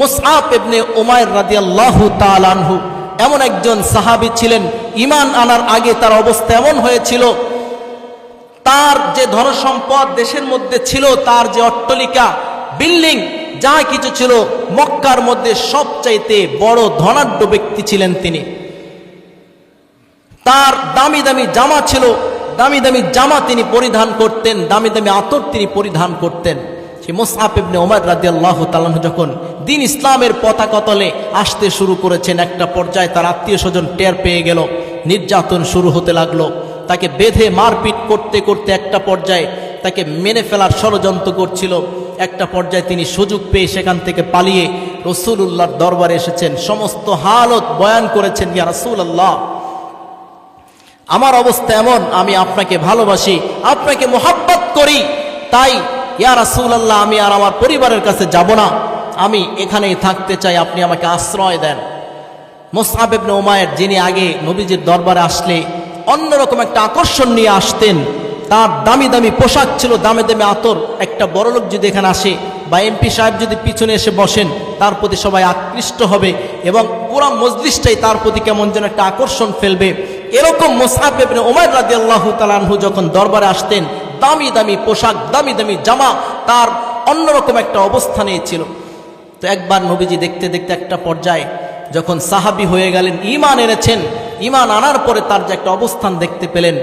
মুসআব ইবনে উমায়ের রাদিয়াল্লাহু তাআলা আনহু এমন একজন সাহাবী ছিলেন, ঈমান আনার আগে তার অবস্থা এমন হয়েছিল, তার যে ধনসম্পদ দেশের মধ্যে ছিল, তার যে অট্টলিকা, বিল্ডিং, যা কিছু ছিল, মক্কার মধ্যে সবচাইতে বড় ধনাঢ্য ব্যক্তি ছিলেন তিনি। তার দামি দামি জামা ছিল, দামি দামি জামা তিনি পরিধান করতেন, দামি দামি আতর তিনি পরিধান করতেন। মোসাফ ইবনে ওমর রাদিয়াল্লাহু তাআলা যখন দিন ইসলামের পতাকা তলে আসতে শুরু করেছেন, একটা পর্যায়ে তার আত্মীয় স্বজন টের পেয়ে গেল, নির্যাতন শুরু হতে লাগল। তাকে বেঁধে মারপিট করতে করতে একটা পর্যায়ে তাকে মেনে ফেলার ষড়যন্ত্র করছিল। একটা পর্যায়ে তিনি সুযোগ পেয়ে সেখান থেকে পালিয়ে রসুল্লাহর দরবারে এসেছেন। সমস্ত হালত বয়ান করেছেন, ইয়া রসুল আল্লাহ আমার অবস্থা এমন, আমি আপনাকে ভালোবাসি, আপনাকে মোহাব্বত করি, তাই ইয়া রাসুল আল্লাহ আমি আর আমার পরিবারের কাছে যাব না। আমি এখানেই থাকতে চাই, আপনি আমাকে আশ্রয় দেন। মোসাব ইবনে ওমায়ের যিনি আগে নবীজির দরবারে আসলে অন্যরকম একটা আকর্ষণ নিয়ে আসতেন, তার দামি দামি পোশাক ছিল, দামে দামে আতর। একটা বড়লোক যদি এখানে আসে বা এমপি সাহেব যদি পিছনে এসে বসেন, তার প্রতি সবাই আকৃষ্ট হবে এবং পুরা মজলিসটাই তার প্রতি কেমন যেন একটা আকর্ষণ ফেলবে। এরকম মোসাব ইবনে ওমায়ের রাদি আল্লাহ তালানহু যখন দরবারে আসতেন দামি দামি পোশাক, দামি দামি জামা তার অন্যরকম একটা অবস্থানে ছিল। তো একবার নবীজি দেখতে দেখতে একটা পর্যায়ে যখন সাহাবি হয়ে গেলেন ইমান এনেছেন ইমান আনার পরে তার যে একটা অবস্থান দেখতে পেলেন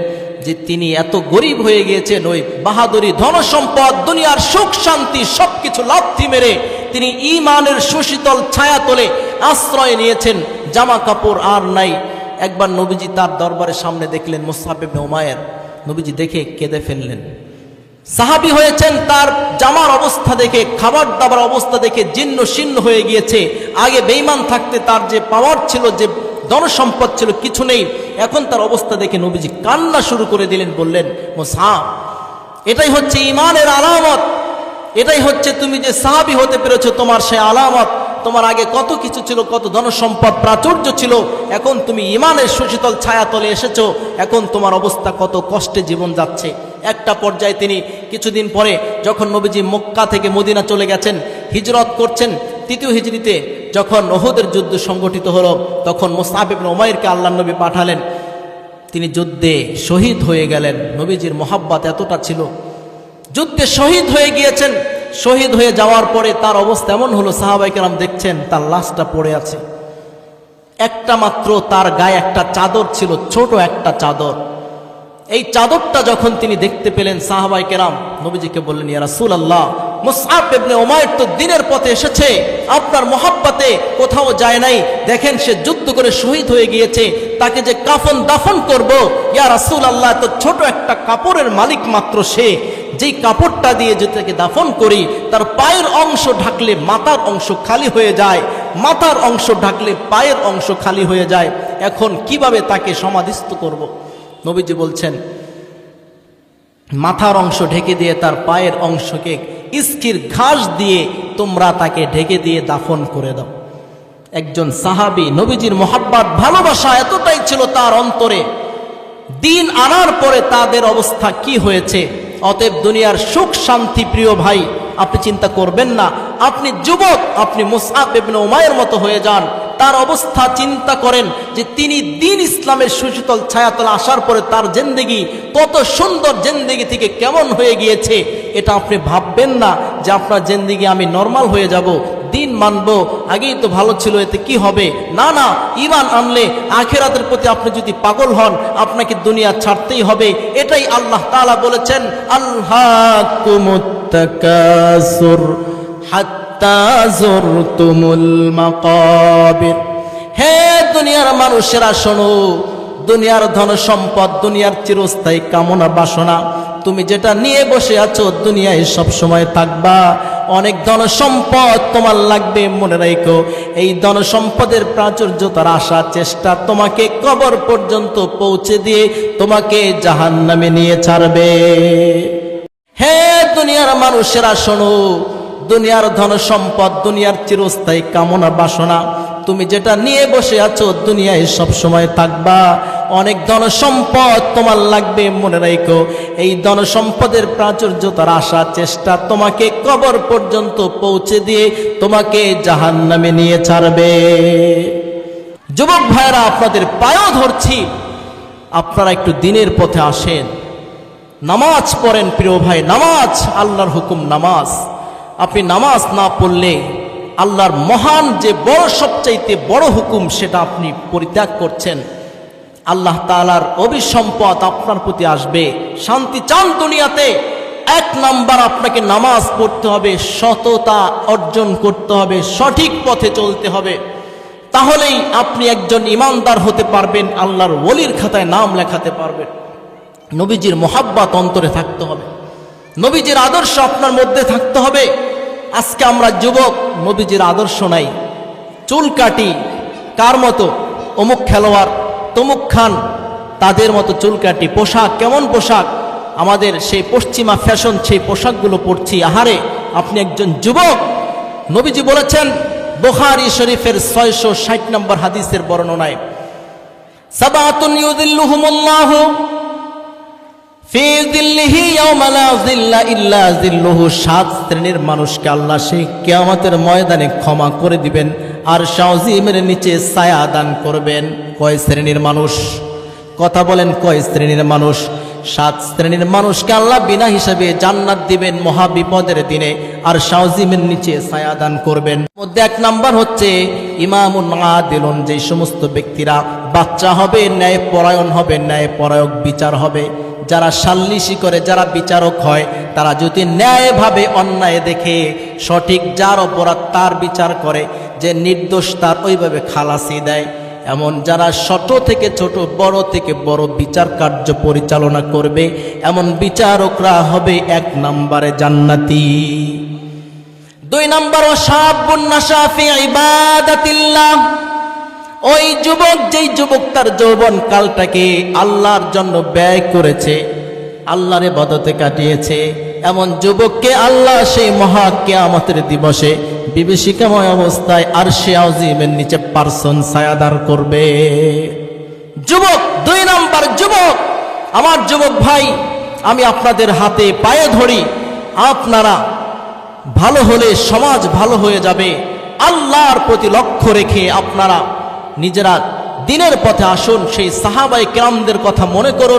যে তিনি এত গরিব হয়ে গিয়েছেন, ওই বাহাদুরি ধনসম্পদ দুনিয়ার সুখ, শান্তি, সবকিছু লাথি মেরে তিনি ইমানের সুশীতল ছায়া তোলে আশ্রয় নিয়েছেন, জামা কাপড় আর নাই। একবার নবীজি তার দরবারের সামনে দেখলেন মোসাহেব ওমায়ের নবীজি দেখে কেঁদে ফেললেন। সাহাবি হয়েছেন তার জামার অবস্থা দেখে খাবার দাবার অবস্থা দেখে জীর্ণ শীর্ণ হয়ে গিয়েছে। আগে বেইমান থাকতে তার যে পাওয়ার ছিল, যে ধনসম্পদ ছিল, কিছু নেই। এখন তার অবস্থা দেখে নবীজি কান্না শুরু করে দিলেন, বললেন মোসা এটাই হচ্ছে ইমানের আলামত। এটাই হচ্ছে তুমি যে সাহাবি হতে পেরেছ, তোমার সে আলামত। তোমার আগে কত কিছু ছিল, কত ধনসম্পদ, প্রাচুর্য ছিল, এখন তুমি ইমানের সুশীতল ছায়া তলে এসেছ, এখন তোমার অবস্থা কত কষ্টে জীবন যাচ্ছে। একটা পর্যায়ে তিনি কিছুদিন পরে যখন নবীজি মক্কা থেকে মদিনা চলে গেছেন, হিজরত করছেন, তৃতীয় হিজড়িতে যখন ওহুদের যুদ্ধ সংগঠিত হলো, তখন মোস্তাহিব ওমাইরকে আল্লাহ নবী পাঠালেন। তিনি যুদ্ধে শহীদ হয়ে গেলেন। নবীজির মোহাব্বাত এতটা ছিল। যুদ্ধে শহীদ হয়ে গিয়েছেন। শহীদ হয়ে যাওয়ার পরে তার অবস্থা এমন হলো সাহাবাইকেরাম দেখছেন তার লাশটা পড়ে আছে। একটা মাত্র তার গায়ে একটা চাদর ছিল, ছোট একটা চাদর। এই চাদরটা যখন তিনি দেখতে পেলেন সাহাবাই কেরাম নবীজিকে বললেন, ইয়া রাসূল আল্লাহ মুসআব ইবনে উমাইর তো দিনের পথে এসেছে, আপনার মোহাব্বতে কোথাও যায় নাই। দেখেন সে যুদ্ধ করে শহীদ হয়ে গিয়েছে, তাকে যে কাফন দাফন করব, ইয়া রাসূল আল্লাহ তো ছোট একটা কাপড়ের মালিক মাত্র সে। যেই কাপড়টা দিয়ে যদি তাকে দাফন করি, তার পায়ের অংশ ঢাকলে মাথার অংশ খালি হয়ে যায়, মাথার অংশ ঢাকলে পায়ের অংশ খালি হয়ে যায়। এখন কীভাবে তাকে সমাধিস্থ করব। নবীজি বলছেন, মাথার অংশ ঢেকে দিয়ে তার পায়ের অংশকে ইস্কির ঘাস দিয়ে তোমরা তাকে ঢেকে দিয়ে দাফন করে দাও। একজন সাহাবি নবীজির মোহাব্বত, ভালোবাসা এতটাই ছিল তার অন্তরে। দিন আনার পরে তাদের অবস্থা কি হয়েছে? অতএব দুনিয়ার সুখ, শান্তি, প্রিয় ভাই, আপনি চিন্তা করবেন না। আপনি যুবক, আপনি মুসাফ ইবনে উমায়ের মতো হয়ে যান। তার অবস্থা চিন্তা করেন যে তিনি দিন ইসলামের সুশীতল ছায়াতল আসার পরে তার জেন্দেগি, কত সুন্দর জেন্দেগি থেকে কেমন হয়ে গিয়েছে, এটা আপনি ভাববেন না যে আপনার জেন্দেগি আমি নর্মাল হয়ে যাব। দিন মানবো, আগেই তো ভালো ছিল, এতে কি হবে? না না ইমান আনলে আখেরাতের প্রতি আপনি যদি পাগল হন, আপনাকে দুনিয়া ছাড়তেই হবে। এটাই আল্লাহ তাআলা বলেছেন আল্লাহ হে দুনিয়ার মানুষেরা শোনো, দুনিয়ার ধন সম্পদ দুনিয়ার চিরস্থায়ী কামনা বাসনা তুমি যেটা নিয়ে বসে আছো দুনিয়ায় সব সময় থাকবা। অনেক ধন সম্পদ তোমার লাগবে, মনে রাখো। এই ধন সম্পদের প্রাচুর্যতার আশা চেষ্টা তোমাকে কবর পর্যন্ত পৌঁছে দিয়ে তোমাকে জাহান্নামে নিয়ে ছাড়বে। হে দুনিয়ার মানুষেরা, শোনো। দুনিয়ার ধন সম্পদ দুনিয়ার চিরস্থায়ী কামনা বাসনা। তুমি যেটা নিয়ে বসে আছো দুনিয়ায় সব সময় থাকবা। অনেক ধন সম্পদ তোমার লাগবে, মনে রাখো এই ধন সম্পদের প্রাচুর্যতার আশা চেষ্টা তোমাকে কবর পর্যন্ত পৌঁছে দিয়ে তোমাকে জাহান নামে নিয়ে ছাড়বে। যুবক ভাইরা আপনাদের পায়েও ধরছি। আপনারা একটু দিনের পথে আসেন। নামাজ পড়েন, প্রিয় ভাই, নামাজ, আল্লাহর হুকুম নামাজ। আপনি নামাজ না পড়লে আল্লাহর মহান যে বড়, সবচাইতে বড় হুকুম, সেটা আপনি পরিত্যাগ করছেন। আল্লাহ তালার অভিসম্পদ আপনার প্রতি আসবে। শান্তি চান দুনিয়াতে। এক নাম্বার আপনাকে নামাজ পড়তে হবে, সততা অর্জন করতে হবে, সঠিক পথে চলতে হবে। তাহলেই আপনি একজন ইমানদার হতে পারবেন, আল্লাহর ওলির খাতায় নাম লেখাতে পারবেন। নবীজির মোহাব্বাত অন্তরে থাকতে হবে। নবীজির আদর্শ আপনার মধ্যে থাকতে হবে। আজকে আমরা যুবক, নবীজির আদর্শ নাই। চুল কাটি, কার মতো, অমুক খেলোয়াড় তমুক খান, তাদের মতো চুল কাটি পোশাক, কেমন পোশাক? আমাদের সেই পশ্চিমা ফ্যাশন, সেই পোশাকগুলো পরছি। আহারে, আপনি একজন যুবক। নবীজি বলেছেন, বোখারি শরীফের ছয়শো ষাট নম্বর হাদিসের বর্ণনায় সাত শ্রেণির মানুষকে আল্লাহ সেই কিয়ামতের ময়দানে ক্ষমা করে দিবেন। আর শাওজিমের নিচে ছায়া দান করবেন। কয় শ্রেণির মানুষ? কথা বলেন, কয় শ্রেণির মানুষ? সাত শ্রেণির মানুষকে আল্লাহ বিনা হিসাবে জান্নাত দিবেন মহা বিপদের দিনে, আর শাওজিমের নিচে ছায়া দান করবেন। মধ্যে এক নাম্বার হচ্ছে ইমামুন আদিলুন, যে সমস্ত ব্যক্তিরা বাচ্চা হবে, ন্যায় পরায়ণ হবে, ন্যায় পরায়ক বিচার হবে। যারা সাল্লিশি করে, যারা বিচারক হয়, তারা যদি ন্যায়ভাবে অন্যায় দেখে, সঠিক যার অপরাধ তার বিচার করে যে নির্দোষ তার ওইভাবে খালাসি দেয়। এমন যারা ছোট থেকে ছোট, বড় থেকে বড় বিচার কার্য পরিচালনা করবে, এমন বিচারকরা হবে এক নম্বরে জান্নাতি। দুই নম্বর ওই যুবক, যেই যুবক তার যৌবন কালটাকে আল্লাহর জন্য ব্যয় করেছে, আল্লাহর বদতে কাটিয়েছে, এমন যুবককে আল্লাহ সেই মহা কেয়ামতের দিবসে বিভীষিকাময় অবস্থায় আর সে আজিমের নিচে পার্সন ছায়াদার করবে। যুবক, দুই নম্বর যুবক! আমার যুবক ভাই, আমি আপনাদের হাতে পায়ে ধরি। আপনারা ভালো হলে সমাজ ভালো হয়ে যাবে। আল্লাহর প্রতি লক্ষ্য রেখে আপনারা নিজেরা দিনের পথে আসুন। সেই সাহাবাই কেরামদের কথা মনে করুন।